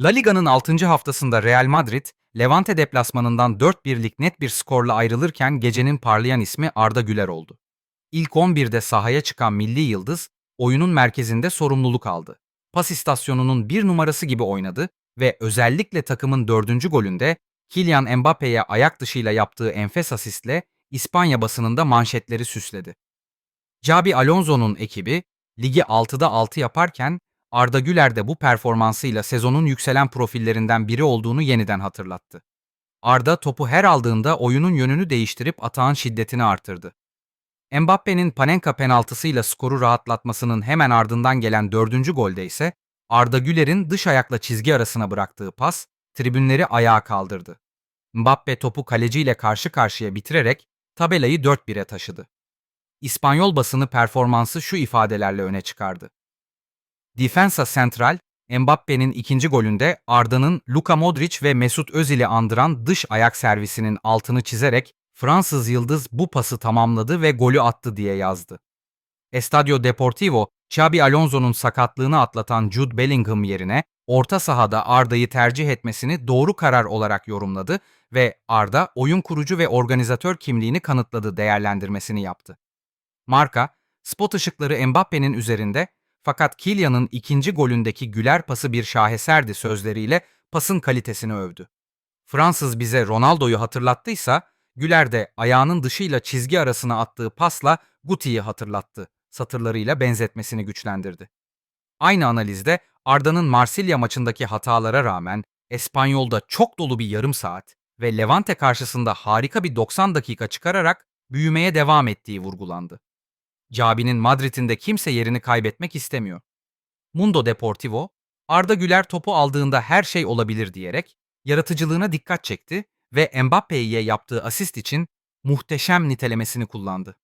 La Liga'nın 6. haftasında Real Madrid, Levante deplasmanından 4-1'lik net bir skorla ayrılırken gecenin parlayan ismi Arda Güler oldu. İlk 11'de sahaya çıkan milli yıldız, oyunun merkezinde sorumluluk aldı. Pas istasyonunun bir numarası gibi oynadı ve özellikle takımın dördüncü golünde Kylian Mbappe'ye ayak dışıyla yaptığı enfes asistle İspanya basınında manşetleri süsledi. Xabi Alonso'nun ekibi ligi 6'da 6 yaparken Arda Güler de bu performansıyla sezonun yükselen profillerinden biri olduğunu yeniden hatırlattı. Arda topu her aldığında oyunun yönünü değiştirip atağın şiddetini artırdı. Mbappe'nin Panenka penaltısıyla skoru rahatlatmasının hemen ardından gelen dördüncü golde ise Arda Güler'in dış ayakla çizgi arasına bıraktığı pas tribünleri ayağa kaldırdı. Mbappe topu kaleciyle karşı karşıya bitirerek tabelayı 4-1'e taşıdı. İspanyol basını performansı şu ifadelerle öne çıkardı. Defensa Central, Mbappe'nin ikinci golünde Arda'nın Luka Modric ve Mesut Özil'i andıran dış ayak servisinin altını çizerek Fransız yıldız bu pası tamamladı ve golü attı diye yazdı. Estadio Deportivo, Xabi Alonso'nun sakatlığını atlatan Jude Bellingham yerine orta sahada Arda'yı tercih etmesini doğru karar olarak yorumladı ve Arda oyun kurucu ve organizatör kimliğini kanıtladı değerlendirmesini yaptı. Marka, spot ışıkları Mbappe'nin üzerinde fakat Kylian'ın ikinci golündeki güler pası bir şaheserdi sözleriyle pasın kalitesini övdü. Fransız bize Ronaldo'yu hatırlattıysa, Güler de ayağının dışıyla çizgi arasına attığı pasla Guti'yi hatırlattı, satırlarıyla benzetmesini güçlendirdi. Aynı analizde Arda'nın Marsilya maçındaki hatalara rağmen Espanyol'da çok dolu bir yarım saat ve Levante karşısında harika bir 90 dakika çıkararak büyümeye devam ettiği vurgulandı. Cabi'nin Madrid'inde kimse yerini kaybetmek istemiyor. Mundo Deportivo, Arda Güler topu aldığında her şey olabilir diyerek yaratıcılığına dikkat çekti ve Mbappe'ye yaptığı asist için muhteşem nitelemesini kullandı.